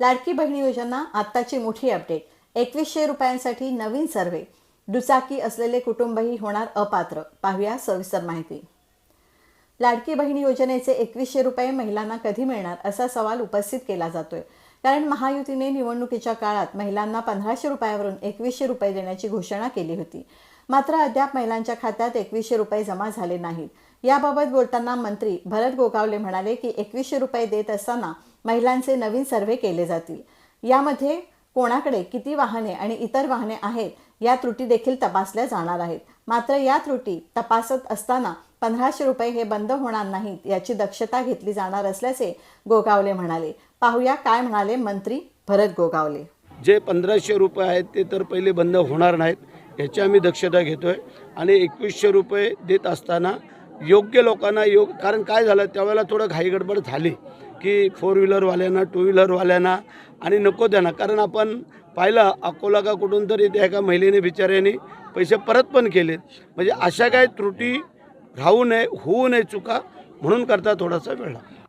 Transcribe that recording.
लाडकी बहिणी योजना आत्ताची मोठी अपडेट एकवीसशे रुपयांसाठी नवीन सर्व्हे दुचाकी असलेले कुटुंबही होणार अपात्र. पाहूया सविस्तर माहिती. लाडकी बहिणी योजनेचे एकवीसशे रुपये महिलांना कधी मिळणार असा सवाल उपस्थित केला जातोय. कारण महायुतीने निवडणुकीच्या काळात महिलांना पंधराशे रुपयावरून एकवीसशे रुपये देण्याची घोषणा केली होती. मात्र अद्याप महिलांच्या खात्यात एकवीसशे रुपये जमा झाले नाहीत. याबाबत बोलताना मंत्री भरत गोगावले म्हणाले की एकवीसशे रुपये देत असताना महिलांचे नवीन सर्व्हे केले जातील. यामध्ये कोणाकडे किती वाहने आणि इतर वाहने आहेत या त्रुटी देखील तपासल्या जाणार आहेत. मात्र या त्रुटी तपासत असताना पंधराशे रुपये हे बंद होणार नाहीत याची दक्षता घेतली जाणार असल्याचे गोगावले म्हणाले. पाहूया काय म्हणाले मंत्री भरत गोगावले. जे पंधराशे रुपये आहेत ते तर पहिले बंद होणार नाहीत. याची आम्ही दक्षता घेतो आहे आणि एकवीसशे रुपये देत असताना योग्य लोकांना योग कारण काय झालं? त्यावेळेला थोडं घाईगडबड झाली की फोर व्हीलरवाल्यांना टू व्हीलरवाल्यांना आणि नको त्यांना. कारण आपण पाहिलं अकोला का कुठून तरी त्या एका महिलेने बिचाऱ्याने पैसे परत पण केलेत. म्हणजे अशा काही त्रुटी राहू नये होऊ नये चुका म्हणून करता थोडासा वेळ लागतो.